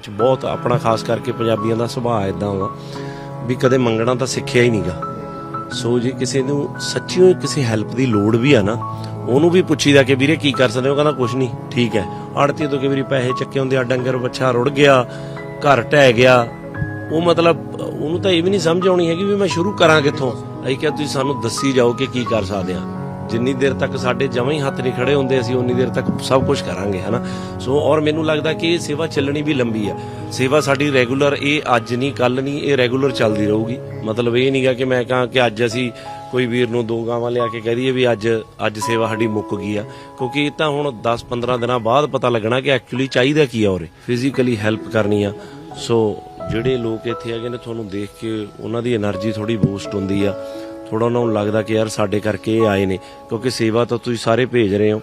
ਵਿੱਚ ਬਹੁਤ ਆਪਣਾ ਖਾਸ ਕਰਕੇ ਪੰਜਾਬੀਆਂ ਦਾ ਸੁਭਾਅ ਇਦਾਂ ਵਾ ਵੀ ਕਦੇ ਮੰਗਣਾ ਤਾਂ ਸਿੱਖਿਆ ਹੀ ਨਹੀਂਗਾ। ਸੋ ਜੇ ਕਿਸੇ ਨੂੰ ਸੱਚੀਓ ਕਿਸੇ ਹੈਲਪ ਦੀ ਲੋੜ ਵੀ ਆ ਨਾ, ਉਹਨੂੰ ਵੀ ਪੁੱਛੀਦਾ ਕਿ ਵੀਰੇ ਕੀ ਕਰ ਸਕਦੇ ਹੋ? ਕਹਿੰਦਾ ਕੁਝ ਨਹੀਂ, ਠੀਕ ਹੈ। ਆੜਤੀ ਤੋਂ ਕਿ ਵੀਰੇ ਪੈਸੇ ਚੱਕੇ ਹੁੰਦੇ ਆ, ਡੰਗਰ ਬੱਚਾ ਰੁੜ ਗਿਆ, ਘਰ ਢਹਿ ਗਿਆ। ਉਹ ਮਤਲਬ ਉਹਨੂੰ ਤਾਂ ਇਹ ਵੀ ਨਹੀਂ ਸਮਝ ਆਉਣੀ ਹੈਗੀ ਵੀ ਮੈਂ ਸ਼ੁਰੂ ਕਰਾਂ ਕਿੱਥੋਂ? ਅਸੀਂ ਕਿਹਾ ਤੁਸੀਂ ਸਾਨੂੰ ਦੱਸੀ ਜਾਓ ਕਿ ਕੀ ਕਰ ਸਕਦੇ ਆ। ਜਿੰਨੀ ਦੇਰ ਤੱਕ ਸਾਡੇ ਜਮਾਂ ਹੀ ਹੱਥ ਨਹੀਂ ਖੜੇ ਹੁੰਦੇ, ਅਸੀਂ ਉਨੀ ਦੇਰ ਤੱਕ ਸਭ ਕੁਝ ਕਰਾਂਗੇ, ਹਨਾ? ਸੋ, ਔਰ ਮੈਨੂੰ ਲੱਗਦਾ ਕਿ ਇਹ ਸੇਵਾ ਚੱਲਣੀ ਵੀ ਲੰਬੀ ਆ। ਸੇਵਾ ਸਾਡੀ ਰੈਗੂਲਰ, ਇਹ ਅੱਜ ਨਹੀਂ ਕੱਲ ਨਹੀਂ, ਇਹ ਰੈਗੂਲਰ ਚੱਲਦੀ ਰਹੂਗੀ। ਮਤਲਬ ਇਹ ਨਹੀਂਗਾ ਕਿ ਮੈਂ ਕਹਾਂ ਕਿ ਅੱਜ ਅਸੀਂ ਕੋਈ ਵੀਰ ਨੂੰ ਦੋ ਗਾਵਾਂ ਲਿਆ ਕੇ ਕਹਿ ਦਈਏ ਵੀ ਅੱਜ ਅੱਜ ਸੇਵਾ ਸਾਡੀ ਮੁੱਕ ਗਈ ਆ। ਕਿਉਂਕਿ ਇਹ ਤਾਂ ਹੁਣ 10-15 ਦਿਨਾਂ ਬਾਅਦ ਪਤਾ ਲੱਗਣਾ ਕਿ ਐਕਚੁਅਲੀ ਚਾਹੀਦਾ ਕੀ ਆ ਔਰੇ ਫਿਜ਼ੀਕਲੀ ਹੈਲਪ ਕਰਨੀ ਆ। ਸੋ, ਜਿਹੜੇ ਲੋਕ ਇੱਥੇ ਹੈਗੇ ਨੇ, ਤੁਹਾਨੂੰ ਦੇਖ ਕੇ ਉਹਨਾਂ ਦੀ એનર્ਜੀ ਥੋੜੀ ਬੂਸਟ ਹੁੰਦੀ ਆ। ਥੋੜਾ ਉਹਨਾਂ ਨੂੰ ਲੱਗਦਾ ਕਿ ਯਾਰ ਸਾਡੇ ਕਰਕੇ ਇਹ ਆਏ ਨੇ ਕਿਉਂਕਿ ਸੇਵਾ ਤਾਂ ਤੁਸੀਂ ਸਾਰੇ ਭੇਜ ਰਹੇ ਹੋ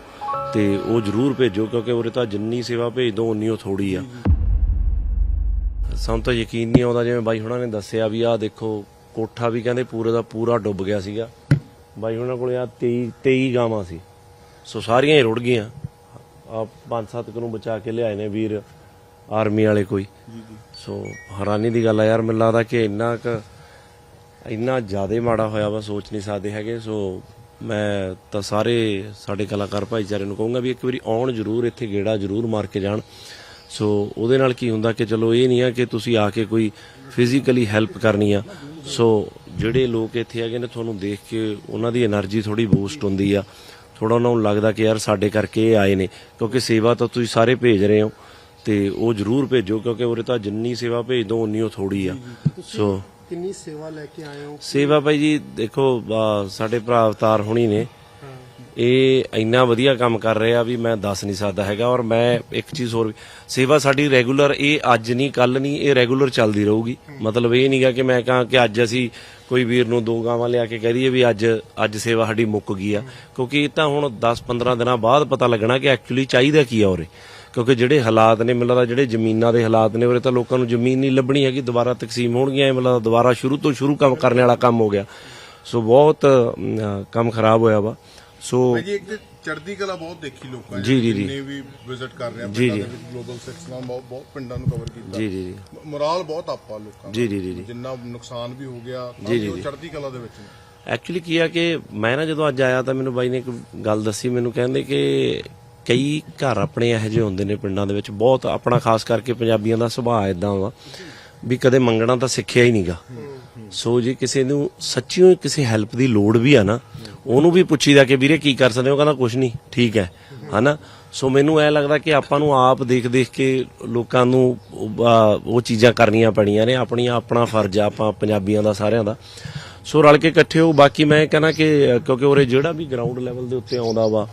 ਤੇ ਉਹ ਜਰੂਰ ਭੇਜੋ ਕਿਉਂਕਿ ਉਰੇ ਤਾਂ ਜਿੰਨੀ ਸੇਵਾ ਭੇਜ ਦੋ ਉਨੀ ਉਹ ਥੋੜੀ ਆ। ਸਾਨੂੰ ਤਾਂ ਯਕੀਨ ਨਹੀਂ ਆਉਂਦਾ ਜਿਵੇਂ ਬਾਈ ਹੁਣਾਂ ਨੇ ਦੱਸਿਆ ਵੀ ਆਹ ਦੇਖੋ ਕੋਠਾ ਵੀ ਕਹਿੰਦੇ ਪੂਰੇ ਦਾ ਪੂਰਾ ਡੁੱਬ ਗਿਆ ਸੀਗਾ। ਬਾਈ ਹੁਣਾਂ ਕੋਲੇ ਆ 23 23 ਗਾਵਾਂ ਸੀ। ਸੋ ਸਾਰੀਆਂ ਹੀ ਰੁੜ ਗਈਆਂ। ਆ ਪੰਜ ਸੱਤ ਨੂੰ ਬਚਾ ਕੇ ਲਿਆਏ ਨੇ ਵੀਰ ਆਰਮੀ ਵਾਲੇ ਕੋਈ। ਸੋ ਹੈਰਾਨੀ ਦੀ ਗੱਲ ਆ ਯਾਰ ਮੈਨੂੰ ਲੱਗਦਾ ਕਿ ਇੰਨਾ ਕੁ ਇੰਨਾ ਜ਼ਿਆਦਾ ਮਾੜਾ ਹੋਇਆ ਵਾ, ਸੋਚ ਨਹੀਂ ਸਕਦੇ ਹੈਗੇ। ਸੋ ਮੈਂ ਤਾਂ ਸਾਰੇ ਸਾਡੇ ਕਲਾਕਾਰ ਭਾਈਚਾਰੇ ਨੂੰ ਕਹੂੰਗਾ ਵੀ ਇੱਕ ਵਾਰੀ ਆਉਣ ਜ਼ਰੂਰ, ਇੱਥੇ ਗੇੜਾ ਜ਼ਰੂਰ ਮਾਰ ਕੇ ਜਾਣ। ਸੋ ਉਹਦੇ ਨਾਲ ਕੀ ਹੁੰਦਾ ਕਿ ਚਲੋ ਇਹ ਨਹੀਂ ਆ ਕਿ ਤੁਸੀਂ ਆ ਕੇ ਕੋਈ ਫਿਜ਼ੀਕਲੀ ਹੈਲਪ ਕਰਨੀ ਆ। ਸੋ ਜਿਹੜੇ ਲੋਕ ਇੱਥੇ ਹੈਗੇ ਨੇ, ਤੁਹਾਨੂੰ ਦੇਖ ਕੇ ਉਹਨਾਂ ਦੀ એનર્ਜੀ ਥੋੜੀ ਬੂਸਟ ਹੁੰਦੀ ਆ। ਥੋੜਾ ਉਹਨਾਂ ਨੂੰ ਲੱਗਦਾ ਕਿ ਯਾਰ ਸਾਡੇ ਕਰਕੇ ਇਹ ਆਏ ਨੇ, ਕਿਉਂਕਿ ਸੇਵਾ ਤਾਂ ਤੁਸੀਂ ਸਾਰੇ ਭੇਜ ਰਹੇ ਹੋ। ਤੇ ਉਹ ਜ਼ਰੂਰ ਭੇਜੋ, ਕਿਉਂਕਿ ਉਰੇ ਤਾਂ ਜਿੰਨੀ ਸੇਵਾ ਭੇਜ ਦੋ, ਉਨੀ ਉਹ ਥੋੜੀ ਆ। ਸੋ ਕਿੰਨੀ ਸੇਵਾ ਲੈ ਕੇ ਆਏ ਹੋ? ਸੇਵਾ ਭਾਈ ਜੀ ਦੇਖੋ ਅਹ ਸਾਡੇ ਭਰਾ ਅਵਤਾਰ ਹੁਣੀ ਨੇ। ਇਹ ਇੰਨਾ ਵਧੀਆ ਕੰਮ ਕਰ ਰਹੇ ਵੀ ਮੈਂ ਦੱਸ ਨਹੀਂ ਸਕਦਾ ਹੈਗਾ ਔਰ ਮੈਂ ਇੱਕ ਚੀਜ਼ ਹੋਰ ਵੀ ਸੇਵਾ ਸਾਡੀ ਰੈਗੂਲਰ ਇਹ ਅੱਜ ਨਹੀਂ ਕੱਲ ਨਹੀਂ ਇਹ ਰੈਗੂਲਰ ਚੱਲਦੀ ਰਹੂਗੀ। ਮਤਲਬ ਇਹ ਨਹੀਂਗਾ ਕਿ ਮੈਂ ਕਹਾਂ ਕਿ ਅੱਜ ਅਸੀਂ ਕੋਈ ਵੀਰ ਨੂੰ ਦੋ ਗਾਵਾਂ ਲਿਆ ਕੇ ਕਹਿ ਦਈਏ ਵੀ ਅੱਜ ਅੱਜ ਸੇਵਾ ਸਾਡੀ ਮੁੱਕ ਗਈ ਆ। ਕਿਉਂਕਿ ਇਹ ਤਾਂ ਹੁਣ 10-15 ਦਿਨਾਂ ਬਾਅਦ ਪਤਾ ਲੱਗਣਾ ਕਿ ਐਕਚੁਅਲੀ ਚਾਹੀਦਾ ਕੀ ਆ ਉਰੇ। ਕਿਉਂਕਿ ਜਿਹੜੇ ਹਾਲਾਤ ਨੇ ਮੈਨੂੰ ਲੱਗਦਾ ਜਿਹੜੇ ਜ਼ਮੀਨਾਂ ਦੇ ਹਾਲਾਤ ਨੇ ਉਰੇ ਤਾਂ ਲੋਕਾਂ ਨੂੰ ਜ਼ਮੀਨ ਨਹੀਂ ਲੱਭਣੀ ਹੈਗੀ ਦੁਬਾਰਾ ਤਕਸੀਮ ਹੋਣਗੀਆਂ ਲੱਗਦਾ ਦੁਬਾਰਾ ਸ਼ੁਰੂ ਤੋਂ ਸ਼ੁਰੂ ਕੰਮ ਕਰਨ ਵਾਲਾ ਕੰਮ ਹੋ ਗਿਆ। ਸੋ ਬਹੁਤ ਕੰਮ ਖਰਾਬ ਹੋਇਆ ਵਾ। ਸੋ ਜੀ ਇੱਕ ਚੜ੍ਹਦੀ ਕਲਾ ਬਹੁਤ ਦੇਖੀ ਲੋਕਾਂ ਨੇ ਜੀ, ਜੀ, ਵੀ ਵਿਜ਼ਿਟ ਕਰ ਰਹੇ ਪਿੰਡਾਂ। ਦੇ ਵਿੱਚ ਗਲੋਬਲ ਸਿਕਸ ਨਾਲ ਬਹੁਤ ਬਹੁਤ ਪਿੰਡਾਂ ਨੂੰ ਕਵਰ ਕੀਤਾ। ਜੀ ਜੀ ਜੀ। ਮੋਰਾਲ ਬਹੁਤ ਆਪਾ ਲੋਕਾਂ ਦਾ। ਜੀ ਜੀ ਜੀ ਜਿੰਨਾ ਨੁਕਸਾਨ ਵੀ ਹੋ ਗਿਆ ਉਹ। ਚੜ੍ਹਦੀ ਕਲਾ ਦੇ ਵਿੱਚ ਐਕਚੁਅਲੀ ਕੀ ਆ ਕਿ ਮੈਂ ਨਾ ਜਦੋਂ ਅੱਜ ਆਇਆ ਤਾਂ ਮੈਨੂੰ ਬਾਈ ਨੇ ਇੱਕ ਗੱਲ ਦੱਸੀ ਮੈਨੂੰ ਕਹਿੰਦੇ ਕਿ ਕਈ ਘਰ ਆਪਣੇ ਇਹੋ ਜਿਹੇ ਹੁੰਦੇ ਨੇ ਪਿੰਡਾਂ ਦੇ ਵਿੱਚ ਬਹੁਤ ਆਪਣਾ ਖਾਸ ਕਰਕੇ ਪੰਜਾਬੀਆਂ ਦਾ ਸੁਭਾਅ ਇਦਾਂ ਵਾ ਵੀ ਕਦੇ ਮੰਗਣਾ ਤਾਂ ਸਿੱਖਿਆ ਹੀ ਨਹੀਂਗਾ। ਸੋ ਜੇ ਕਿਸੇ ਨੂੰ ਸੱਚੀਓ ਕਿਸੇ ਹੈਲਪ ਦੀ ਲੋੜ ਵੀ ਆ ਨਾ ਉਹਨੂੰ ਵੀ ਪੁੱਛੀਦਾ ਕਿ ਵੀਰੇ ਕੀ ਕਰ ਸਕਦੇ ਹੋ? ਕਹਿੰਦਾ ਕੁਝ ਨਹੀਂ ਠੀਕ ਹੈ ਹਨਾ? ਸੋ ਮੈਨੂੰ ਐ ਲੱਗਦਾ ਕਿ ਆਪਾਂ ਨੂੰ ਆਪ ਦੇਖ ਦੇਖ ਕੇ ਲੋਕਾਂ ਨੂੰ ਉਹ, ਚੀਜ਼ਾਂ ਕਰਨੀਆਂ ਪੈਣੀਆਂ ਨੇ ਆਪਣੀ ਆਪਣਾ ਫਰਜ਼ ਆ ਆਪਾਂ ਪੰਜਾਬੀਆਂ ਦਾ ਸਾਰਿਆਂ ਦਾ। ਸੋ ਰਲ ਕੇ ਇਕੱਠੇ ਹੋ ਬਾਕੀ ਮੈਂ ਕਹਿੰਦਾ ਕਿ ਕਿਉਂਕਿ ਉਰੇ ਜਿਹੜਾ ਵੀ ਗਰਾਊਂਡ ਲੈਵਲ ਦੇ ਉੱਤੇ ਆਉਂਦਾ ਵਾ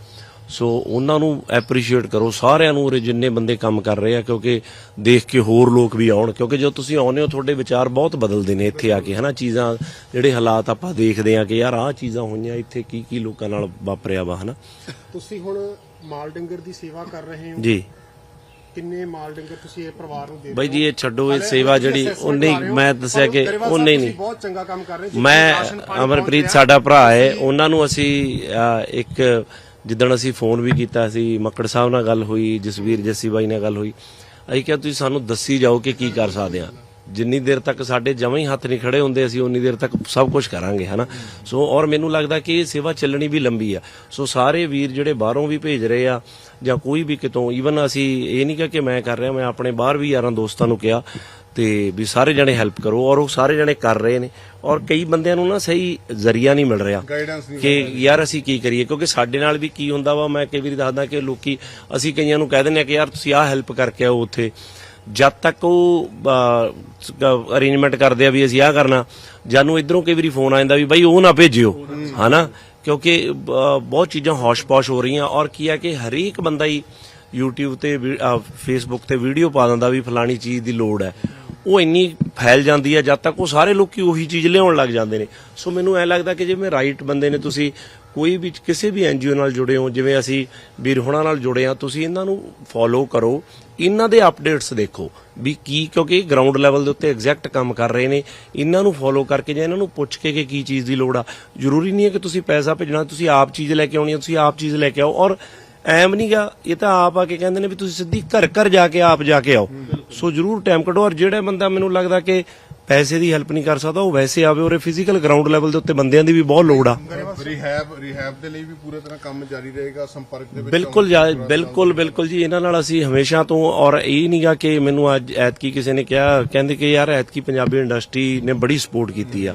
ਸੋ ਉਹਨਾਂ ਨੂੰ ਐਪਰੀਸ਼ੀਏਟ ਕਰੋ ਸਾਰਿਆਂ ਨੂੰ ਉਰੇ ਜਿੰਨੇ ਬੰਦੇ ਕੰਮ ਕਰ ਰਹੇ ਆ ਕਿਉਂਕਿ ਦੇਖ ਕੇ ਹੋਰ ਲੋਕ ਵੀ ਆਉਣ ਕਿਉਂਕਿ ਜਦੋਂ ਤੁਸੀਂ ਆਉਂਦੇ ਹੋ ਤੁਹਾਡੇ ਵਿਚਾਰ ਬਹੁਤ ਬਦਲਦੇ ਨੇ ਇੱਥੇ ਆ ਕੇ ਹਨਾ? ਚੀਜ਼ਾਂ ਜਿਹੜੇ ਹਾਲਾਤ ਆਪਾਂ ਦੇਖਦੇ ਆ ਕਿ ਯਾਰ ਆਹ ਚੀਜ਼ਾਂ ਹੋਈਆਂ ਇੱਥੇ ਕੀ ਕੀ ਲੋਕਾਂ ਨਾਲ ਵਾਪਰਿਆ ਵਾ ਹਨਾ? ਤੁਸੀਂ ਹੁਣ ਮਾਲ ਡੰਗਰ ਦੀ ਸੇਵਾ ਕਰ ਰਹੇ ਹੋ। ਜੀ। ਕਿੰਨੇ ਮਾਲ ਡੰਗਰ ਤੁਸੀਂ ਇਹ ਪਰਿਵਾਰ ਨੂੰ ਦੇ ਬਾਈ ਜੀ? ਇਹ ਛੱਡੋ ਇਹ ਸੇਵਾ ਜਿਹੜੀ assessment ਉਹ ਨਹੀਂ ਕਰ ਰਹੇ ਹੋ, ਮੈਂ ਦੱਸਿਆ ਕਿ ਗਰੇਵਾਲ ਉਹ ਸਾਹਿਬ ਨਹੀਂ। ਬਹੁਤ ਚੰਗਾ ਕੰਮ ਕਰ ਰਹੇ ਮੈਂ ਅਮਰਪ੍ਰੀਤ ਸਾਡਾ ਭਰਾ ਹੈ ਉਹਨਾਂ ਨੂੰ ਅਸੀਂ ਇੱਕ ਜਿੱਦਣ ਅਸੀਂ ਫੋਨ ਵੀ ਕੀਤਾ ਸੀ, ਮੱਕੜ ਸਾਹਿਬ ਨਾਲ ਗੱਲ ਹੋਈ, ਜਸਵੀਰ ਜੱਸੀ ਬਾਈ ਨਾਲ ਗੱਲ ਹੋਈ। ਅਸੀਂ ਕਿਹਾ, ਤੁਸੀਂ ਸਾਨੂੰ ਦੱਸੀ ਜਾਓ ਕਿ ਕੀ ਕਰ ਸਕਦੇ ਆ ਜਿੰਨੀ ਦੇਰ ਤੱਕ ਸਾਡੇ ਜਮਾਂ ਹੀ ਹੱਥ ਨਹੀਂ ਖੜੇ ਹੁੰਦੇ, ਅਸੀਂ ਉਨੀ ਦੇਰ ਤੱਕ ਸਭ ਕੁਝ ਕਰਾਂਗੇ, ਹਨਾ? ਸੋ, ਔਰ ਮੈਨੂੰ ਲੱਗਦਾ ਕਿ ਇਹ ਸੇਵਾ ਚੱਲਣੀ ਵੀ ਲੰਬੀ ਆ। ਸੋ, ਸਾਰੇ ਵੀਰ ਜਿਹੜੇ ਬਾਹਰੋਂ ਵੀ ਭੇਜ ਰਹੇ ਆ, ਜਾਂ ਕੋਈ ਵੀ ਕਿਤੋਂ ਈਵਨ ਅਸੀਂ ਇਹ ਨਹੀਂ ਕਿਹਾ ਕਿ ਮੈਂ ਕਰ ਰਿਹਾ, ਮੈਂ ਆਪਣੇ ਬਾਹਰ ਵੀ ਯਾਰਾਂ ਦੋਸਤਾਂ ਨੂੰ ਕਿਹਾ ਤੇ ਵੀ ਸਾਰੇ ਜਣੇ ਹੈਲਪ ਕਰੋ ਔਰ ਉਹ ਸਾਰੇ ਜਣੇ ਕਰ ਰਹੇ ਨੇ। ਔਰ ਕਈ ਬੰਦਿਆਂ ਨੂੰ ਨਾ ਸਹੀ ਜ਼ਰੀਆ ਨਹੀਂ ਮਿਲ ਰਿਹਾ ਕਿ ਯਾਰ ਅਸੀਂ ਕੀ ਕਰੀਏ? ਕਿਉਂਕਿ ਸਾਡੇ ਨਾਲ ਵੀ ਕੀ ਹੁੰਦਾ ਵਾ? ਮੈਂ ਕਈ ਵਾਰੀ ਦੱਸਦਾ ਕਿ ਲੋਕੀ ਅਸੀਂ ਕਈਆਂ ਨੂੰ ਕਹਿ ਦਿੰਦੇ ਆ ਕਿ ਯਾਰ ਤੁਸੀਂ ਆਹ ਹੈਲਪ ਕਰਕੇ ਆਓ ਉੱਥੇ। ਜਦ ਤੱਕ ਉਹ ਅਰੇਂਜਮੈਂਟ ਕਰਦੇ ਆ ਵੀ ਅਸੀਂ ਆਹ ਕਰਨਾ ਜਾਨੂੰ ਇਧਰੋਂ ਕਈ ਵਾਰੀ ਫੋਨ ਆ ਜਾਂਦਾ ਵੀ ਬਾਈ ਉਹ ਨਾ ਭੇਜਿਓ ਹਨਾ? ਕਿਉਂਕਿ ਬਹੁਤ ਚੀਜ਼ਾਂ ਹੌਸ਼-ਪੌਸ਼ ਹੋ ਰਹੀਆਂ। ਔਰ ਕੀ ਆ ਕਿ ਹਰੇਕ ਬੰਦਾ ਹੀ YouTube ਤੇ Facebook ਤੇ ਵੀਡੀਓ ਪਾ ਦਿੰਦਾ ਵੀ ਫਲਾਣੀ ਚੀਜ਼ ਦੀ ਲੋੜ ਹੈ। ਉਹ ਇੰਨੀ ਫੈਲ ਜਾਂਦੀ ਹੈ ਜਦ ਤੱਕ ਉਹ ਸਾਰੇ ਲੋਕੀ ਉਹੀ ਚੀਜ਼ ਲਿਆਉਣ ਲੱਗ ਜਾਂਦੇ ਨੇ। ਸੋ ਮੈਨੂੰ ਐ ਲੱਗਦਾ ਕਿ ਜਿਵੇਂ ਰਾਈਟ ਬੰਦੇ ਨੇ ਤੁਸੀਂ ਕੋਈ ਵੀ ਕਿਸੇ ਵੀ ਐਨਜੀਓ ਨਾਲ ਜੁੜੇ ਹੋ, ਜਿਵੇਂ ਅਸੀਂ ਵੀਰ ਹੁਣਾਂ ਨਾਲ ਜੁੜੇ ਆ ਤੁਸੀਂ ਇਹਨਾਂ ਨੂੰ ਫੋਲੋ ਕਰੋ। ਇਹਨਾਂ ਦੇ ਅਪਡੇਟਸ ਦੇਖੋ ਵੀ ਕੀ, ਕਿਉਂਕਿ ਗਰਾਊਂਡ ਲੈਵਲ ਦੇ ਉੱਤੇ ਐਗਜ਼ੈਕਟ ਕੰਮ ਕਰ ਰਹੇ ਨੇ। ਇਹਨਾਂ ਨੂੰ ਫੋਲੋ ਕਰਕੇ ਜਾਂ ਇਹਨਾਂ ਨੂੰ ਪੁੱਛ ਕੇ ਕਿ ਕੀ ਚੀਜ਼ ਦੀ ਲੋੜ ਆ। ਜ਼ਰੂਰੀ ਨਹੀਂ ਹੈ ਕਿ ਤੁਸੀਂ ਪੈਸਾ ਭੇਜਣਾ, ਤੁਸੀਂ ਆਪ ਚੀਜ਼ ਲੈ ਕੇ ਆਉਣੀ ਹੈ, ਤੁਸੀਂ ਆਪ ਚੀਜ਼ ਲੈ ਕੇ ਆਓ। ਔਰ ਐਮ ਨਹੀਂਗਾ ਇਹ ਤਾਂ ਆਪ ਆ ਕੇ ਕਹਿੰਦੇ ਨੇ ਵੀ ਤੁਸੀਂ ਸਿੱਧੀ ਘਰ ਘਰ ਜਾ ਕੇ ਆਪ ਜਾ ਕੇ ਆਓ। ਸੋ ਜਰੂਰ ਟਾਈਮ ਕੱਢੋ ਔਰ ਜਿਹੜਾ ਬੰਦਾ ਮੈਨੂੰ ਲੱਗਦਾ ਕਿ ਪੈਸੇ ਦੀ ਹੈਲਪ ਨਹੀਂ ਕਰ ਸਕਦਾ ਉਹ ਵੈਸੇ ਆਵੇ ਔਰ ਫਿਜ਼ੀਕਲ ਗਰਾਊਂਡ ਲੈਵਲ ਦੇ ਉੱਤੇ ਬੰਦਿਆਂ ਦੀ ਵੀ ਬਹੁਤ ਲੋੜ ਆ। ਰਿਹੈਬ ਰਿਹੈਬ ਦੇ ਲਈ ਵੀ ਪੂਰੇ ਤਰ੍ਹਾਂ ਕੰਮ ਜਾਰੀ ਰਹੇਗਾ ਸੰਪਰਕ ਦੇ ਵਿੱਚ ਬਿਲਕੁਲ ਬਿਲਕੁਲ ਬਿਲਕੁਲ ਜੀ ਇਹਨਾਂ ਨਾਲ ਅਸੀਂ ਹਮੇਸ਼ਾ ਤੋਂ ਔਰ ਇਹ ਨਹੀਂਗਾ ਕਿ ਮੈਨੂੰ ਅੱਜ ਐਤਕੀ ਕਿਸੇ ਨੇ ਕਿਹਾ ਕਹਿੰਦੇ ਕਿ ਯਾਰ ਐਤਕੀ ਪੰਜਾਬੀ ਇੰਡਸਟਰੀ ਨੇ ਬੜੀ ਸਪੋਰਟ ਕੀਤੀ ਆ।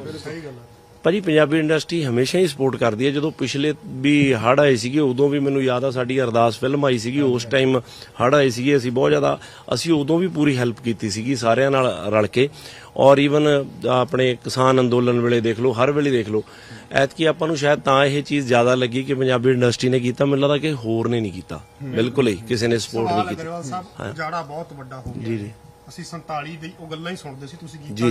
ਭਾਜੀ ਪੰਜਾਬੀ ਇੰਡਸਟਰੀ ਹਮੇਸ਼ਾ ਹੀ ਸਪੋਰਟ ਕਰਦੀ ਹੈ। ਜਦੋਂ ਪਿਛਲੇ ਵੀ ਹੜ੍ਹ ਆਏ ਸੀਗੇ ਉਦੋਂ ਵੀ ਮੈਨੂੰ ਯਾਦ ਆ ਸਾਡੀ ਅਰਦਾਸ ਫਿਲਮ ਆਈ ਸੀਗੀ। ਉਸ ਟਾਈਮ ਹੜ੍ਹ ਆਏ ਸੀਗੇ ਅਸੀਂ ਬਹੁਤ ਜ਼ਿਆਦਾ ਅਸੀਂ ਉਦੋਂ ਵੀ ਪੂਰੀ ਹੈਲਪ ਕੀਤੀ ਸੀਗੀ ਸਾਰਿਆਂ ਨਾਲ ਰਲ ਕੇ। ਔਰ ਈਵਨ ਆਪਣੇ ਕਿਸਾਨ ਅੰਦੋਲਨ ਵੇਲੇ ਦੇਖ ਲਓ ਹਰ ਵੇਲੇ ਦੇਖ ਲਓ ਐਤਕੀ ਆਪਾਂ ਨੂੰ ਸ਼ਾਇਦ ਤਾਂ ਇਹ ਚੀਜ਼ ਜ਼ਿਆਦਾ ਲੱਗੀ ਕਿ ਪੰਜਾਬੀ ਇੰਡਸਟਰੀ ਨੇ ਕੀਤਾ। ਮੈਨੂੰ ਲੱਗਦਾ ਕਿ ਹੋਰ ਨੇ ਨਹੀਂ ਕੀਤਾ। ਬਿਲਕੁਲ ਹੀ ਕਿਸੇ ਨੇ ਸਪੋਰਟ ਨਹੀਂ ਕੀਤੀ। ਅਗਰਵਾਲ ਸਾਹਿਬ ਜਾੜਾ ਬਹੁਤ ਵੱਡਾ ਹੋ ਗਿਆ। ਜੀ ਜੀ। ਅਸੀਂ 47 ਦੀ ਉਹ ਗੱਲਾਂ ਹੀ ਸੁਣਦੇ ਸੀ ਤੁਸੀਂ ਗੀਤਾਂ ਜੀ,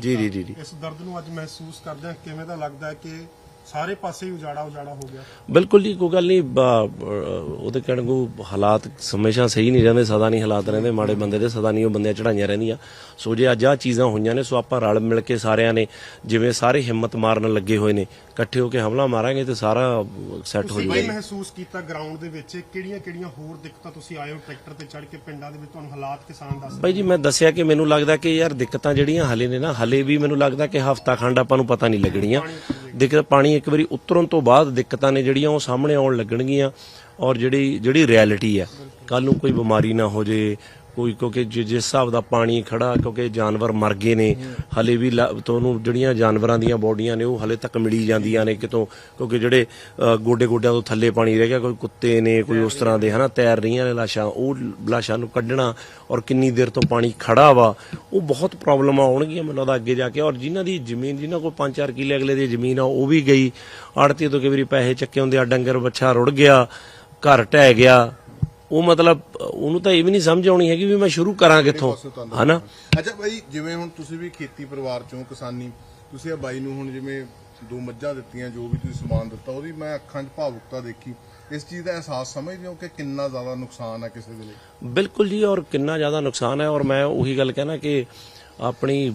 ਜੀ। ਜੀ, ਜੀ। ਇਸ ਦਰਦ ਨੂੰ ਅੱਜ ਮਹਿਸੂਸ ਕਰਦੇ ਹਾਂ ਕਿਵੇਂ ਦਾ ਲੱਗਦਾ ਹੈ ਕਿ ਸਾਰੇ ਪਾਸੇ ਉਜਾੜਾ ਉਜਾੜਾ ਹੋ ਗਿਆ। ਬਿਲਕੁਲ ਜੀ ਕੋਈ ਗੱਲ ਨਹੀਂ ਉਹਦੇ ਕਹਿਣ ਕੋ ਹਾਲਾਤ ਹਮੇਸ਼ਾ ਸਹੀ ਨਹੀਂ ਰਹਿੰਦੇ ਸਦਾ ਨਹੀਂ ਹਾਲਾਤ ਰਹਿੰਦੇ ਮਾੜੇ ਬੰਦੇ ਦੇ ਸਦਾ ਨਹੀਂ ਉਹ ਬੰਦੇ ਚੜਾਈਆਂ ਰਹਿੰਦੀਆਂ। ਸੋ ਜੇ ਅੱਜ ਆ ਚੀਜ਼ਾਂ ਹੋਈਆਂ ਨੇ ਸੋ ਆਪਾਂ ਰਲ ਮਿਲ ਕੇ ਸਾਰਿਆਂ ਨੇ ਜਿਵੇਂ ਸਾਰੇ ਹਿੰਮਤ ਮਾਰਨ ਲੱਗੇ ਹੋਏ ਨੇ ਇਕੱਠੇ ਹੋ ਕੇ ਹਮਲਾ ਮਾਰਾਂਗੇ ਤੇ ਸਾਰਾ ਸੈੱਟ ਹੋ ਤੁਸੀਂ ਜਾਊਗਾ। ਕੀ ਮਹਿਸੂਸ ਕੀਤਾ ਗਰਾਊਂਡ ਦੇ ਵਿੱਚ ਕਿਹੜੀਆਂ ਕਿਹੜੀਆਂ ਹੋਰ ਦਿੱਕਤਾਂ ਤੁਸੀਂ ਆਏ ਹੋ ਟਰੈਕਟਰ ਤੇ ਚੜ ਕੇ ਪਿੰਡਾਂ ਦੇ ਵਿੱਚ? ਤੁਹਾਨੂੰ ਹਾਲਾਤ ਕਿਸਾਨ ਦੱਸ ਬਾਈ ਜੀ ਮੈਂ ਦੱਸਿਆ ਕਿ ਮੈਨੂੰ ਲੱਗਦਾ ਕਿ ਯਾਰ ਦਿੱਕਤਾਂ ਜਿਹੜੀਆਂ ਹਲੇ ਨੇ ਨਾ ਹਲੇ ਵੀ ਮੈਨੂੰ ਲੱਗਦਾ ਕਿ ਹਫਤਾ ਖੰਡ ਆਪਾਂ ਨੂੰ ਪਤਾ ਨਹੀਂ ਲੱਗਣੀਆਂ। ਦਿੱਕਤ ਪਾਣੀ ਇੱਕ ਵਾਰੀ ਉਤਰਨ ਤੋਂ ਬਾਅਦ ਦਿੱਕਤਾਂ ਨੇ ਜਿਹੜੀਆਂ ਉਹ ਸਾਹਮਣੇ ਆਉਣ ਲੱਗਣਗੀਆਂ ਔਰ ਜਿਹੜੀ ਜਿਹੜੀ ਰਿਐਲਿਟੀ ਹੈ ਕੱਲ ਨੂੰ ਕੋਈ ਬਿਮਾਰੀ ਨਾ ਹੋ ਜੇ ਕੋਈ ਕਿਉਂਕਿ ਜਿ- ਜਿਸ ਹਿਸਾਬ ਦਾ ਪਾਣੀ ਖੜਾ, ਕਿਉਂਕਿ ਜਾਨਵਰ ਮਰ ਗਏ ਨੇ, ਹਲੇ ਵੀ ਲ- ਤੁਹਾਨੂੰ ਜਿਹੜੀਆਂ ਜਾਨਵਰਾਂ ਦੀਆਂ ਬੋਡੀਆਂ ਨੇ, ਉਹ ਹਲੇ ਤੱਕ ਮਿਲੀ ਜਾਂਦੀਆਂ ਨੇ ਕਿਤੋਂ, ਕਿਉਂਕਿ ਜਿਹੜੇ ਗੋਡੇ ਗੋਡਿਆਂ ਤੋਂ ਥੱਲੇ ਪਾਣੀ ਰਹਿ ਗਿਆ, ਕੋਈ ਕੁੱਤੇ ਨੇ, ਕੋਈ ਉਸ ਤਰ੍ਹਾਂ ਦੇ, ਹਨਾ, ਤੈਰ ਰਹੀਆਂ ਨੇ ਲਾਸ਼ਾਂ, ਉਹ ਲਾਸ਼ਾਂ ਨੂੰ ਕੱਢਣਾ ਔਰ ਕਿੰਨੀ ਦੇਰ ਤੋਂ ਪਾਣੀ ਖੜਾ ਵਾ, ਉਹ ਬਹੁਤ ਪ੍ਰੋਬਲਮਾਂ ਆਉਣਗੀਆਂ, ਮੈਨੂੰ ਲੱਗਦਾ ਅੱਗੇ ਜਾ ਕੇ, ਔਰ ਜਿਨ੍ਹਾਂ ਦੀ ਜ਼ਮੀਨ, ਜਿਨ੍ਹਾਂ ਕੋਲ 5-4 ਕਿੱਲੇ ਅਗਲੇ ਦੀ ਜ਼ਮੀਨ ਆ, ਉਹ ਵੀ ਗਈ ਆੜਤੀ ਤੋਂ ਕਈ ਵਾਰੀ ਪੈਸੇ ਚੱਕੇ ਹੁੰਦੇ ਆ ਡੰਗਰ ਬੱਚਾ ਰੁੜ ਗਿਆ, ਘਰ ਢਹਿ ਗਿਆ ਉਹ ਮਤਲਬ ਉਹਨੂੰ ਤਾਂ ਇਹ ਵੀ ਨਹੀਂ ਸਮਝ ਆਉਣੀ ਹੈਗੀ ਵੀ ਮੈਂ ਸ਼ੁਰੂ ਕਰਾਂ ਕਿੱਥੋਂ ਹਨਾ? ਅੱਛਾ ਭਾਈ ਜਿਵੇਂ ਹੁਣ ਤੁਸੀਂ ਵੀ ਖੇਤੀ ਪਰਿਵਾਰ ਚੋਂ ਕਿਸਾਨੀ ਤੁਸੀਂ ਆ ਬਾਈ ਨੂੰ ਹੁਣ ਜਿਵੇਂ ਦੋ ਮੱਝਾਂ ਦਿੱਤੀਆਂ ਜੋ ਵੀ ਤੁਸੀਂ ਸਮਾਨ ਦਿੱਤਾ ਉਹਦੀ ਮੈਂ ਅੱਖਾਂ 'ਚ ਭਾਵੁਕਤਾ ਦੇਖੀ। ਇਸ ਚੀਜ਼ ਦਾ ਅਹਿਸਾਸ ਸਮਝਦੇ ਹੋ ਕਿ ਕਿੰਨਾ ਜ਼ਿਆਦਾ ਨੁਕਸਾਨ ਹੈ ਕਿਸੇ ਦੇ ਲਈ? ਬਿਲਕੁਲ ਜੀ ਔਰ ਕਿੰਨਾ ਜ਼ਿਆਦਾ ਨੁਕਸਾਨ ਹੈ ਔਰ ਮੈਂ ਉਹੀ ਗੱਲ ਕਹਿਣਾ ਕਿ ਆਪਣੀ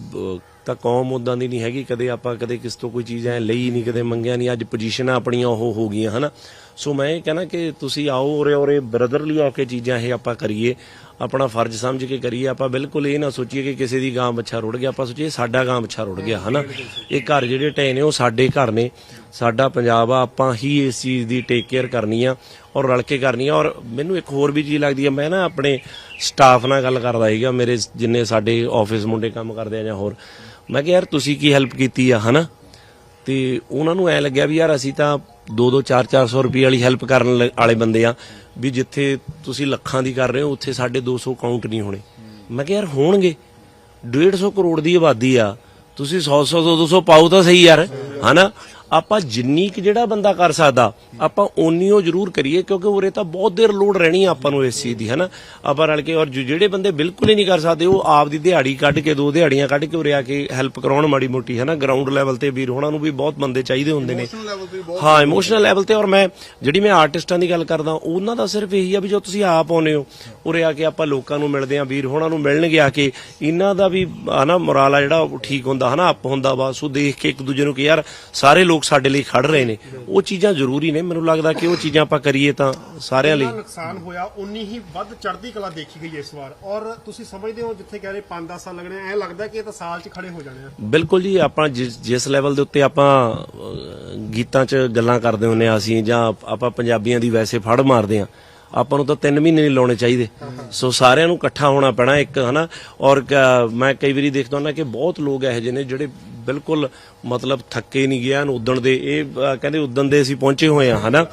ਤਾਂ ਕੌਮ ਉਦਾਂ ਦੀ ਨਹੀਂ ਹੈਗੀ, ਕਦੇ ਆਪਾਂ ਕਦੇ ਕਿਸ ਤੋਂ ਕੋਈ ਚੀਜ਼ ਐ ਲਈ ਨਹੀਂ, ਕਦੇ ਮੰਗਿਆ ਨਹੀਂ, ਅੱਜ ਪੋਜੀਸ਼ਨਾਂ ਆਪਣੀਆਂ ਉਹ ਹੋ ਗਈਆਂ, ਹਨਾ? ਸੋ ਮੈਂ ਇਹ ਕਹਿਣਾ ਕਿ ਤੁਸੀਂ ਆਓ ਔਰ ਔਰ ਇਹ ਬ੍ਰਦਰਲੀ ਆ ਕੇ ਚੀਜ਼ਾਂ ਇਹ ਆਪਾਂ ਕਰੀਏ, ਆਪਣਾ ਫਰਜ਼ ਸਮਝ ਕੇ ਕਰੀਏ, ਆਪਾਂ ਬਿਲਕੁਲ ਇਹ ਨਾ ਸੋਚੀਏ ਕਿ ਕਿਸੇ ਦੀ ਗਾਂ ਬੱਚਾ ਰੁੜ ਗਿਆ, ਆਪਾਂ ਸੋਚੀਏ ਸਾਡਾ ਗਾਂ ਬੱਚਾ ਰੁੜ ਗਿਆ, ਹਨਾ? ਇਹ ਘਰ ਜਿਹੜੇ ਢਏ ਨੇ ਉਹ ਸਾਡੇ ਘਰ ਨੇ, ਸਾਡਾ ਪੰਜਾਬ ਆ, ਆਪਾਂ ਹੀ ਇਸ ਚੀਜ਼ ਦੀ ਟੇਕ ਕੇਅਰ ਕਰਨੀ ਆ ਔਰ ਰਲ ਕੇ ਕਰਨੀ ਆ। ਔਰ ਮੈਨੂੰ ਇੱਕ ਹੋਰ ਵੀ ਚੀਜ਼ ਲੱਗਦੀ ਆ, ਮੈਂ ਨਾ ਆਪਣੇ ਸਟਾਫ ਨਾਲ ਗੱਲ ਕਰਦਾ ਸੀਗਾ, ਮੇਰੇ ਜਿੰਨੇ ਸਾਡੇ ਆਫਿਸ ਮੁੰਡੇ ਕੰਮ ਕਰਦੇ ਆ ਜਾਂ ਹੋਰ ਮੈਂ ਕਿਹਾ ਯਾਰ ਤੁਸੀਂ ਕੀ ਹੈਲਪ ਕੀਤੀ ਆ, ਹਨਾ? ਤੇ ਉਹਨਾਂ ਨੂੰ ਐ ਲੱਗਿਆ ਵੀ ਯਾਰ ਅਸੀਂ ਤਾਂ 2-2 4-400 ਰੁਪਏ ਵਾਲੀ ਹੈਲਪ ਕਰਨ ਲ- ਵਾਲੇ ਬੰਦੇ ਆ, ਵੀ ਜਿੱਥੇ ਤੁਸੀਂ ਲੱਖਾਂ ਦੀ ਕਰ ਰਹੇ ਹੋ, ਉੱਥੇ ਸਾਡੇ 200 ਕਾਊਂਟ ਨਹੀਂ ਹੋਣੇ। ਮੈਂ ਕਿਹਾ ਯਾਰ ਹੋਣਗੇ। 150 ਕਰੋੜ ਦੀ ਆਬਾਦੀ ਆ। ਤੁਸੀਂ 100 100 200 ਪਾਓ ਤਾਂ ਸਹੀ ਯਾਰ, ਹਨਾ? ਆਪਾਂ ਜਿੰਨੀ ਕਿ ਜਿਹੜਾ ਬੰਦਾ ਕਰ ਸਕਦਾ ਆਪਾਂ ਓਨੀ ਉਹ ਜ਼ਰੂਰ ਕਰੀਏ ਕਿਉਂਕਿ ਉਰੇ ਤਾਂ ਬਹੁਤ ਦੇਰ ਲੋਡ ਰਹਿਣੀ ਆ ਆਪਾਂ ਨੂੰ ਇਸ ਚੀਜ਼ ਦੀ ਹਨਾ? ਆਪਾਂ ਰਲ ਕੇ ਔਰ ਜਿਹੜੇ ਬੰਦੇ ਬਿਲਕੁਲ ਹੀ ਨਹੀਂ ਕਰ ਸਕਦੇ ਉਹ ਆਪ ਦੀ ਦਿਹਾੜੀ ਕੱਢ ਕੇ ਦੋ ਦਿਹਾੜੀਆਂ ਕੱਢ ਕੇ ਉਰੇ ਆ ਕੇ ਹੈਲਪ ਕਰਾਉਣ ਮਾੜੀ ਮੋਟੀ ਹਨਾ? ਗਰਾਊਂਡ ਲੈਵਲ ਤੇ ਵੀਰ ਹੋਣਾ ਨੂੰ ਵੀ ਬਹੁਤ ਬੰਦੇ ਚਾਹੀਦੇ ਹੁੰਦੇ ਨੇ। ਹਾਂ ਇਮੋਸ਼ਨਲ ਲੈਵਲ ਤੇ ਔਰ ਮੈਂ ਜਿਹੜੀ ਮੈਂ ਆਰਟਿਸਟਾਂ ਦੀ ਗੱਲ ਕਰਦਾ ਉਹਨਾਂ ਦਾ ਸਿਰਫ ਇਹੀ ਆ ਵੀ ਜੋ ਤੁਸੀਂ ਆਪ ਆਉਨੇ ਹੋ ਉਰੇ ਆ ਕੇ ਆਪਾਂ ਲੋਕਾਂ ਨੂੰ ਮਿਲਦੇ ਆ ਵੀਰ ਹੋਣਾ ਨੂੰ ਮਿਲਣਗੇ ਆ ਕੇ ਇਹਨਾਂ ਦਾ ਵੀ ਹਨਾ ਮੋਰਾਲ ਆ ਜਿਹੜਾ ਉਹ ਠੀਕ ਹੁੰਦਾ ਹਨਾ? ਅਪ ਹੁੰਦਾ ਵਾ ਸੋ ਦੇਖ ਕੇ ਇੱਕ ਦੂਜੇ ਨੂੰ ਕਿ ਯਾਰ ਸਾਰੇ ਲੋਕ ਸਾਡੇ ਲਈ ਖੜ ਰਹੇ ਨੇ। ਉਹ ਚੀਜ਼ਾਂ ਜ਼ਰੂਰੀ ਨੇ। ਮੈਨੂੰ ਲੱਗਦਾ ਕਿ ਉਹ ਚੀਜ਼ਾਂ ਆਪਾਂ ਕਰੀਏ ਤਾਂ ਸਾਰਿਆਂ ਲਈ। ਨੁਕਸਾਨ ਹੋਇਆ ਉਨੀ ਹੀ ਵੱਧ ਚੜ੍ਹਦੀ ਕਲਾ ਦੇਖੀ ਗਈ ਇਸ ਵਾਰ। ਔਰ ਤੁਸੀਂ ਸਮਝਦੇ ਹੋ ਜਿੱਥੇ ਕਹਿ ਰਹੇ 5-10 ਸਾਲ ਲੱਗਣੇ ਐ ਲੱਗਦਾ ਕਿ ਇਹ ਤਾਂ ਸਾਲ 'ਚ ਖੜੇ ਹੋ ਜਾਣੇ ਆ। ਬਿਲਕੁਲ ਜੀ ਆਪਾਂ ਜਿਸ ਲੈਵਲ ਦੇ ਉੱਤੇ ਆਪਾਂ ਗੀਤਾਂ 'ਚ ਗੱਲਾਂ ਕਰਦੇ ਹੁੰਨੇ ਆ ਅਸੀਂ ਜਾਂ ਆਪਾਂ ਪੰਜਾਬੀਆਂ ਦੀ ਵੈਸੇ ਫੜ ਮਾਰਦੇ ਆ। ਆਪਾਂ ਨੂੰ ਤਾਂ 3 ਮਹੀਨੇ ਨਹੀਂ ਲਾਉਣੇ ਚਾਹੀਦੇ। ਸੋ ਸਾਰਿਆਂ ਨੂੰ ਇਕੱਠਾ ਹੋਣਾ ਪੈਣਾ ਇੱਕ ਹਨਾ? ਔਰ ਮੈਂ ਕਈ ਵਾਰੀ ਦੇਖਦਾ ਹੁੰਦਾ ਕਿ ਬਹੁਤ ਲੋਕ ਇਹੋ ਜਿਹੇ ਨੇ ਜਿਹੜੇ ਬਿਲਕੁਲ ਮਤਲਬ ਥੱਕੇ ਨਹੀਂ ਗਿਆ ਉਦਣ ਦੇ। ਇਹ ਅਹ, ਕਹਿੰਦੇ ਉਦਣ ਦੇ ਅਸੀਂ ਪਹੁੰਚੇ ਹੋਏ ਆ ਹਨਾ?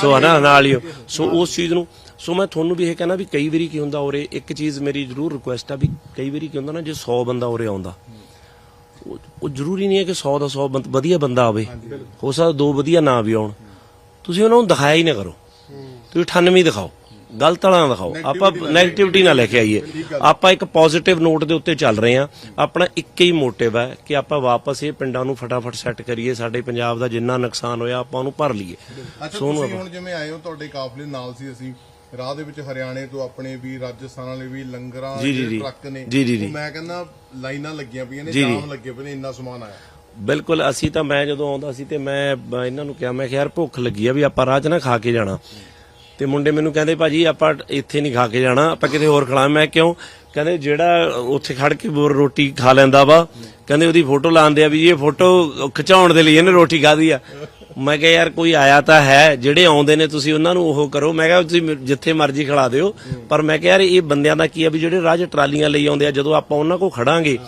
ਸੋ ਹਨਾ ਨਾਲ ਹੀ ਸੋ ਉਸ ਚੀਜ਼ ਨੂੰ ਸੋ ਮੈਂ ਤੁਹਾਨੂੰ ਵੀ ਇਹ ਕਹਿਣਾ ਵੀ ਕਈ ਵਾਰੀ ਕੀ ਹੁੰਦਾ ਉਰੇ ਇੱਕ ਚੀਜ਼ ਮੇਰੀ ਜ਼ਰੂਰ ਰਿਕੁਐਸਟ ਆ ਵੀ ਕਈ ਵਾਰੀ ਕੀ ਹੁੰਦਾ ਨਾ ਜੇ 100 ਬੰਦਾ ਉਰੇ ਆਉਂਦਾ ਉਹ ਉਹ ਜ਼ਰੂਰੀ ਨਹੀਂ ਹੈ ਕਿ 100 ਦਾ 100 ਬੰਦ- ਵਧੀਆ ਬੰਦਾ ਆਵੇ। ਹੋ ਸਕਦਾ ਦੋ ਵਧੀਆ ਨਾ ਵੀ ਆਉਣ। ਤੁਸੀਂ ਉਹਨਾਂ ਨੂੰ ਦਿਖਾਇਆ ਹੀ ਨਾ ਕਰੋ। ਤੁਸੀਂ 98 ਹੀ ਦਿਖਾਓ। ਗਲਤ ਵਾਲਾ ਨਾ ਦਿਖਾਓ। ਆਪਾਂ 네ਗੇਟਿਵਿਟੀ ਨਾ ਲੈ ਕੇ ਆਈਏ। ਆਪਾਂ ਇੱਕ ਪੋਜ਼ਿਟਿਵ ਨੋਟ ਦੇ ਉੱਤੇ ਚੱਲ ਰਹੇ ਆ ਆਪਣਾ ਇੱਕ ਹੀ ਮੋਟਿਵ ਹੈ ਕਿ ਆਪਾਂ ਵਾਪਸ ਇਹ ਪਿੰਡਾਂ ਨੂੰ ਫਟਾਫਟ ਸੈੱਟ ਕਰੀਏ। ਸਾਡੇ ਪੰਜਾਬ ਦਾ ਜਿੰਨਾ ਨੁਕਸਾਨ ਹੋਇਆ ਆਪਾਂ ਉਹਨੂੰ ਭਰ ਲਈਏ। ਤੁਸੀਂ ਹੁਣ ਜਿਵੇਂ ਆਏ ਹੋ ਤੁਹਾਡੇ ਕਾਫਲੇ ਨਾਲ ਸੀ ਅਸੀਂ। ਰਾਹ ਦੇ ਵਿੱਚ ਹਰਿਆਣੇ ਤੋਂ ਆਪਣੇ ਵੀ ਰਾਜਸਥਾਨ ਵਾਲੇ ਵੀ ਲੰਗਰਾਂ ਦੇ। ਟਰੱਕ ਨੇ ਮੈਂ ਕਹਿੰਦਾ ਲਾਈਨਾਂ ਲੱਗੀਆਂ ਪਈਆਂ ਨੇ। ਜਾਮ ਲੱਗੇ ਪਏ ਨੇ ਇੰਨਾ ਸਮਾਨ ਆਇਆ। ਬਿਲਕੁਲ ਅਸੀਂ ਤਾਂ ਮੈਂ ਜਦੋਂ ਆਉਂਦਾ ਸੀ ਤੇ ਮੈਂ ਇਹਨਾਂ ਨੂੰ ਕਿਹਾ ਮੈਂ ਕਿਹਾ ਯਾਰ ਭੁੱਖ ਲੱਗੀ ਆ ਵੀ ਆਪਾਂ ਰਾਹ 'ਚ ਨਾ ਖਾ ਕੇ ਜਾਣਾ। ਤੇ ਮੁੰਡੇ ਮੈਨੂੰ ਕਹਿੰਦੇ, ਭਾਜੀ, ਆਪਾਂ ਇੱਥੇ ਨਹੀਂ ਖਾ ਕੇ ਜਾਣਾ, ਆਪਾਂ ਕਿਤੇ ਹੋਰ ਖੜਾ ਮੈਂ ਕਿਉਂ? ਕਹਿੰਦੇ, ਜਿਹੜਾ ਉੱਥੇ ਖੜ ਕੇ ਬੋਰ ਰੋਟੀ ਖਾ ਲੈਂਦਾ ਵਾ। ਕਹਿੰਦੇ, ਉਹਦੀ ਫੋਟੋ ਲਾਉਂਦੇ ਆ ਵੀ ਇਹ ਫੋਟੋ ਖਿਚਾਉਣ ਦੇ ਲਈ ਇਹਨੇ ਰੋਟੀ ਖਾਧੀ ਆ। ਮੈਂ ਕਿਹਾ, ਯਾਰ, ਕੋਈ ਆਇਆ ਤਾਂ ਹੈ, ਜਿਹੜੇ ਆਉਂਦੇ ਨੇ ਤੁਸੀਂ ਉਹਨਾਂ ਨੂੰ ਉਹ ਕਰੋ। ਮੈਂ ਕਿਹਾ, ਤੁਸੀਂ ਜਿੱਥੇ ਮਰਜ਼ੀ ਖੜਾ ਦਿਓ। ਪਰ ਮੈਂ ਕਿਹਾ, ਯਾਰ, ਇਹ ਬੰਦਿਆਂ ਦਾ ਕੀ ਆ ਵੀ ਜਿਹੜੇ ਰਾਜ ਟਰਾਲੀਆਂ ਲਈ ਆਉਂਦੇ ਆ, ਜਦੋਂ ਆਪਾਂ ਉਹਨਾਂ ਕੋਲ ਖੜਾਂਗੇ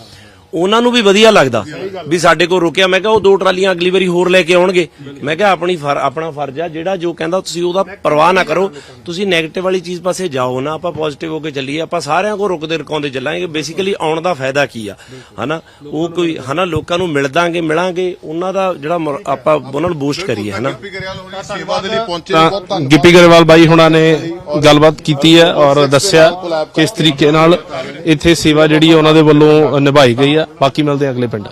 ਉਹਨਾਂ ਨੂੰ ਵੀ ਵਧੀਆ ਲੱਗਦਾ ਵੀ ਸਾਡੇ ਕੋਲ ਰੁਕਿਆ। ਮੈਂ ਕਿਹਾ ਉਹ ਦੋ ਟਰਾਲੀਆਂ ਅਗਲੀ ਵਾਰੀ ਹੋਰ ਲੈ ਕੇ ਆਉਣਗੇ। ਮੈਂ ਕਿਹਾ ਆਪਣੀ ਆਪਣਾ ਫਰਜ਼ ਆ, ਜਿਹੜਾ ਜੋ ਕਹਿੰਦਾ ਤੁਸੀਂ ਉਹਦਾ ਪਰਵਾਹ ਨਾ ਕਰੋ। ਤੁਸੀਂ 네ਗੇਟਿਵ ਵਾਲੀ ਚੀਜ਼ ਪਾਸੇ ਜਾਓ ਨਾ, ਆਪਾਂ ਪੋਜ਼ਿਟਿਵ ਹੋ ਕੇ ਚੱਲੀਏ। ਆਪਾਂ ਸਾਰਿਆਂ ਕੋਲ ਰੁਕਦੇ ਰਕਾਉਂਦੇ ਚੱਲਾਂਗੇ। ਬੇਸਿਕਲੀ ਆਉਣ ਦਾ ਫਾਇਦਾ ਕੀ ਆ? ਹਨਾ? ਉਹ ਕੋਈ, ਹਨਾ, ਲੋਕਾਂ ਨੂੰ ਮਿਲਦਾਂਗੇ, ਮਿਲਾਂਗੇ। ਉਹਨਾਂ ਦਾ ਜਿਹੜਾ ਆਪਾਂ ਉਹਨਾਂ ਨੂੰ ਬੂਸਟ ਕਰੀਏ, ਹਨਾ? ਗਿੱਪੀ ਗਰੇਵਾਲ ਬਾਈ ਹੁਣਾਂ ਨੇ ਗੱਲਬਾਤ ਕੀਤੀ ਹੈ ਔਰ ਦੱਸਿਆ ਕਿਸ ਤਰੀਕੇ ਨਾਲ ਇੱਥੇ ਸੇਵਾ ਜਿਹੜੀ ਉਹਨਾਂ ਦੇ ਵੱਲੋਂ ਨਿਭਾਈ ਗਈ ਆ ਬਾਕੀ ਮਿਲਦੇ ਹਾਂ ਅਗਲੇ ਪਿੰਡਾਂ 'ਚ।